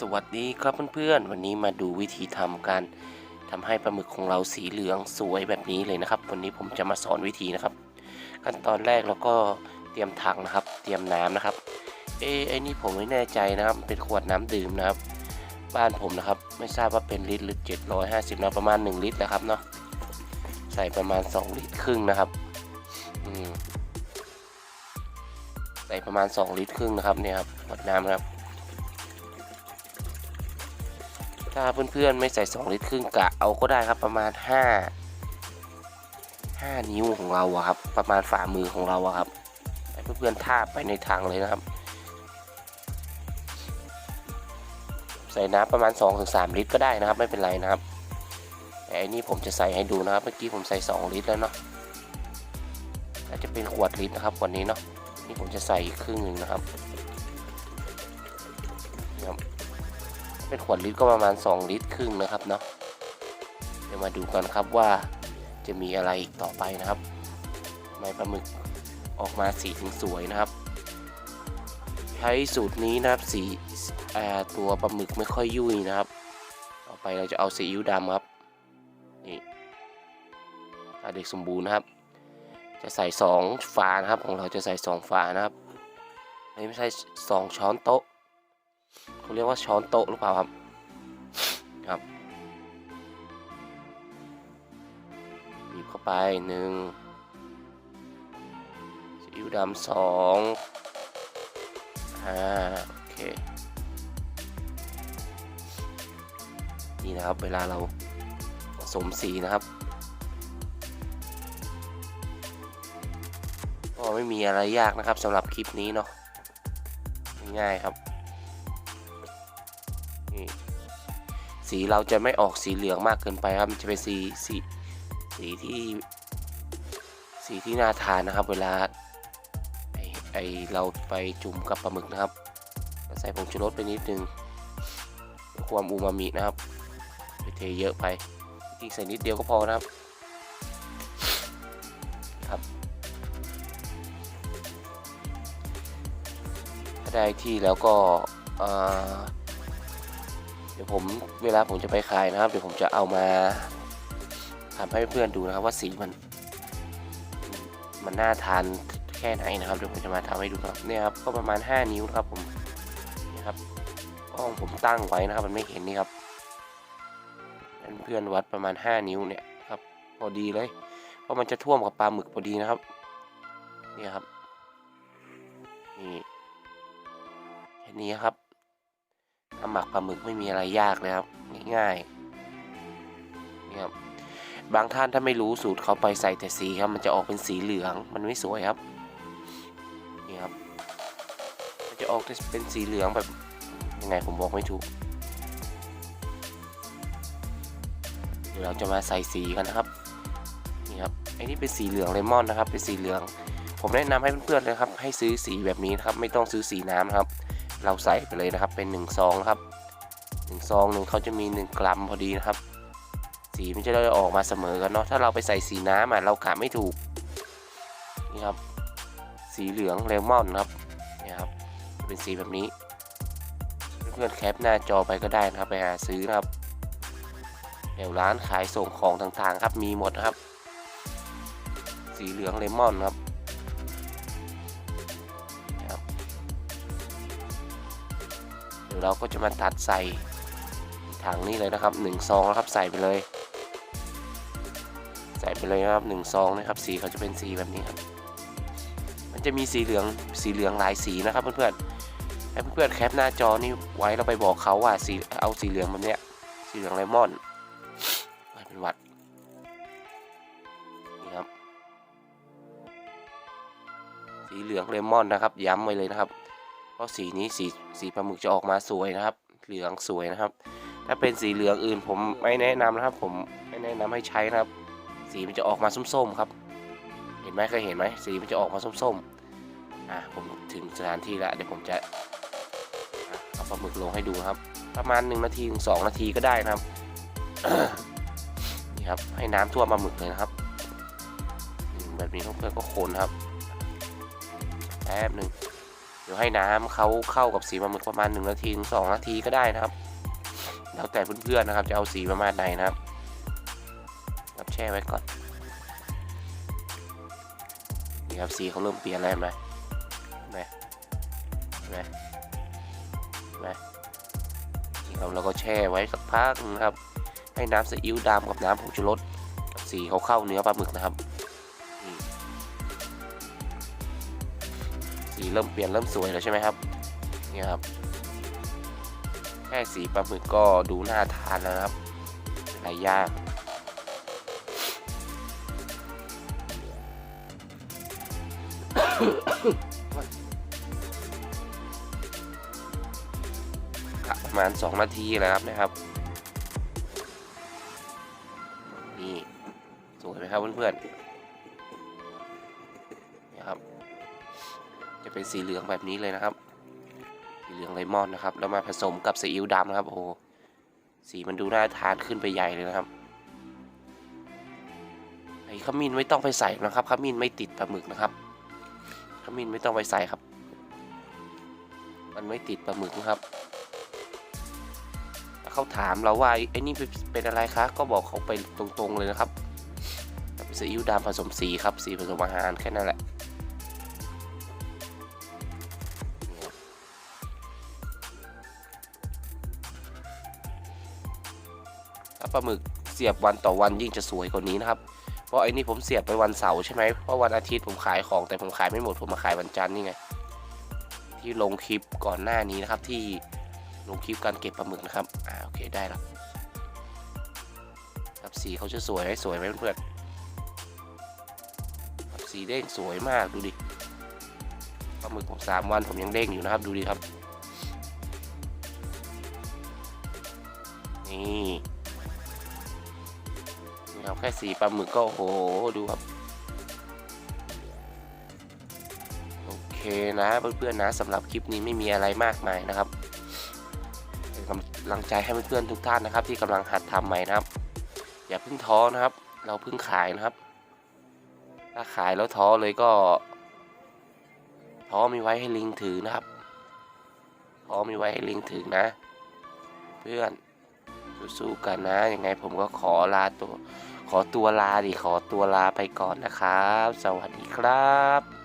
สวัสดีครับเพื่อนๆ วันนี้มาดูวิธีทำการทำให้ปลาหมึกของเราสีเหลืองสวยแบบนี้เลยนะครับ วันนี้ผมจะมาสอนวิธีนะครับ ขั้นตอนแรกเราก็เตรียมถังนะครับ เตรียมน้ำนะครับ เอะไอ้นี่ผมไม่แน่ใจนะครับ เป็นขวดน้ำดื่มนะครับ บ้านผมนะครับ ไม่ทราบว่าเป็นลิตรหรือ 750นะประมาณ 1 ลิตรนะครับเนาะ ใส่ประมาณ 2 ลิตรครึ่งนะครับ อืมใส่ประมาณ 2 ลิตรครึ่งนะครับเนี่ยครับขวดน้ำนะครับ ถ้าเพื่อนๆไม่ใส่ 2 ลิตรครึ่งกะเอาก็ได้ครับประมาณ 5 5 นิ้วของเราอะครับ ประมาณฝ่ามือของเราอะครับให้เพื่อนๆทาบไปในถังเลยนะครับ ใส่น้ำประมาณ 2-3 ลิตรก็ได้นะครับ ไม่เป็นไรนะครับแต่อันนี้ผมจะใส่ให้ดูนะครับ เมื่อกี้ผมใส่ 2 ลิตรแล้วเนาะน่าจะเป็นขวดลิตรนะครับขวดนี้เนาะนี่ผมจะใส่ครึ่งหนึ่งนะครับ เป็นขวดลิตรก็ประมาณ 2 ลิตรครึ่งนะครับเนาะเดี๋ยวมาดูกันครับว่าจะมีอะไรอีกต่อไปนะครับไมปลาหมึกออกมาสีถึงสวยนะครับ ใช้สูตรนี้นะครับสีตัวปลาหมึกไม่ค่อยยุ่ยนะครับ ต่อไปเราจะเอาซีอิ๊วดำครับนี่ตาเด็กสมบูรณ์นะครับ จะใส่ 2 ฝานะครับของเราจะใส่ 2 ฝานะครับไม่ใช่ 2 ช้อนโต๊ะ เขาเรียกว่าช้อนโต๊ะหรือเปล่าครับครับบีบเข้าไปหนึ่งซีอิ๊วดำสองอ่าโอเคนี่นะครับเวลาเราผสมสีนะครับก็ไม่มีอะไรยากนะครับสำหรับคลิปนี้เนาะง่ายครับ นี่สีเราจะไม่ออกสีเหลืองมากเกินไปครับมันจะเป็นสีสีสีที่สีที่น่าทานนะครับ เวลาไอไอเราไปจุ่มกับปลาหมึกนะครับใส่ผงชูรสไปนิดนึงความอูมามินะครับไปเทเยอะไปจริงใส่นิดเดียวก็พอนะครับครับถ้าได้ที่แล้วก็อ่อเดี๋ยวผมเวลาผมจะไปขายนะครับ เดี๋ยวผมจะเอามาทำให้เพื่อนดูนะครับว่าสีมันมันน่าทานแค่ไหนนะครับเดี๋ยวผมจะมาทำให้ดูครับเนี่ยครับก็ประมาณ 5 นิ้วนะครับผมนี่ครับกล้องผมตั้งไว้นะครับ มันไม่เห็นนี่ครับเพื่อนวัดประมาณ 5 นิ้วเนี่ยครับพอดีเลย เพราะมันจะท่วมกับปลาหมึกพอดีนะครับนี่ครับนี่แค่นี้ครับ หมักปลาหมึกไม่มีอะไรยากเลยครับ ง่ายๆนี่ครับบางท่านถ้าไม่รู้สูตรเขาไปใส่แต่สีครับ มันจะออกเป็นสีเหลืองมันไม่สวยครับนี่ครับมันจะออกเป็นสีเหลืองแบบยังไงผมบอกไม่ถูกเดี๋ยวเราจะมาใส่สีกันนะครับนี่ครับไอ้นี่เป็นสีเหลืองเลมอนนะครับ เป็นสีเหลือง ผมแนะนำให้เพื่อนๆเลยครับ ให้ซื้อสีแบบนี้นะครับ ไม่ต้องซื้อสีน้ำครับ เราใส่ไปเลยนะครับ เป็น1ซองครับ1ซองหนึ่งเขาจะมี 1 กรัมพอดีนะครับ สีมันจะได้ออกมาเสมอกันเนาะถ้าเราไปใส่สีน้ำอะเรากะไม่ถูกนี่ครับ สีเหลืองเลมอนครับนี่ครับเป็นสีแบบนี้ เพื่อนๆแคปหน้าจอไปก็ได้นะครับไปหาซื้อนะครับเดี๋ยวร้านขายส่งของต่างๆ ครับมีหมดนะครับ สีเหลืองเลมอนครับ เราก็จะมาตัดใส่ถังนี้เลยนะครับ1ซองนะครับใส่ไปเลย ใส่ไปเลยนะครับ1ซองนะครับสีเขาจะเป็นสีแบบนี้ครับ มันจะมีสีเหลืองสีเหลืองหลายสีนะครับเพื่อนๆให้เพื่อนๆแคปหน้าจอนี่ไว้เราไปบอกเขาว่าสีเอาสีเหลืองแบบเนี้ยสีเหลืองเลมอนม่เป็นวัดนี่ครับสีเหลืองเลมอนนะครับ ย้ำไว้เลยนะครับ ราะสีนี้สีสีปลาหมึกจะออกมาสวยนะครับ เหลืองสวยนะครับ ถ้าเป็นสีเหลืองอื่นผมไม่แนะนำนะครับ ผมไม่แนะนำให้ใช้นะครับ สีมันจะออกมาส้มๆครับ เห็นไหมเคยเห็นไหมสีมันจะออกมาส้มๆอะผมถึงสถานที่แล้วเดี๋ยวผมจะเอาปลาหมึกลงให้ดูครับ ประมาณ1นาทีถึง2นาทีก็ได้นะครับนี่ครับให้น้ำท่วมปลาหมึกเลยนะครับแบบนี้เพื่อนก็คนครับแป๊บหนึ่ง ดี๋ยวให้น้ำเขาเข้ากับสีปลาหมึกประมาณ1นาทีถึง2นาทีก็ได้นะครับ แล้วแต่เพื่อนๆนะครับ จะเอาสีประมาณไหนนะครับครับแช่ไว้ก่อนนี่ครับสีเขาเริ่มเปลี่ยนแล้วไหมเห็นไหมเห็นไหมนไหมนี่ครับเราก็แช่ไว้สักพักนึงนะครับ ให้น้ำซีอิ๊วดำกับน้ำผงชูรสกับสีเขาเข้าเนื้อปลาหมึกนะครับ เริ่มเปลี่ยนเริ่มสวยแล้วใช่ไหมครับนี่ครับแค่สีปลาหมึกก็ดูน่าทานแล้วนะครับหลายอย่างประมาณ 2 นาทีแล้วครับนะครับ นี่ สวยไหมครับเพื่อนๆ จะเป็นสีเหลืองแบบนี้เลยนะครับ สีเหลืองเลมอนนะครับ แล้วมาผสมกับซีอิ๊วดำนะครับ โอ้ สีมันดูน่าทานขึ้นไปใหญ่เลยนะครับ ไอ้ขมิ้นไม่ต้องไปใส่นะครับ ขมิ้นไม่ติดปลาหมึกนะครับ ขมิ้นไม่ต้องไปใส่ครับ มันไม่ติดปลาหมึกนะครับเขาถามเราว่าไอ้นี่เป็นเป็นอะไรคะ ก็บอกเขาไปตรงๆเลยนะครับซีอิ๊วดำผสมสีครับ สีผสมอาหารแค่นั้นแหละ ถ้าปลาหมึกเสียบวันต่อวันยิ่งจะสวยกว่านี้นะครับ เพราะไอ้นี่ผมเสียบไปวันเสาร์ใช่ไหมเพราะวันอาทิตย์ผมขายของแต่ผมขายไม่หมดผมมาขายวันจันทร์นี่ไง ที่ลงคลิปก่อนหน้านี้นะครับที่ลงคลิปการเก็บปลาหมึกนะครับ อ่าโอเคได้แล้วครับสีเขาจะสวยไหมสวยไหมเพื่อนๆสีเด้งสวยมากดูดิปลาหมึกผมสามวันผมยังเด้งอยู่นะครับ ดูดิครับ นี่ ครับแค่สีปลาหมึกก็โอ้โหดูครับ โอเคนะเพื่อนๆนะสำหรับคลิปนี้ไม่มีอะไรมากมายนะครับเป็นกำลังใจให้เพื่อนๆทุกท่านนะครับ ที่กำลังหัดทำใหม่นะครับ อย่าเพิ่งท้อนะครับ เราเพิ่งขายนะครับ ถ้าขายแล้วท้อเลยก็ท้อมีไว้ให้ลิงถือนะครับท้อมีไว้ให้ลิงถือนะ เพื่อนสู้ๆกันนะยังไงผมก็ขอลาตัว ขอตัวลาดิขอตัวลาไปก่อนนะครับ สวัสดีครับ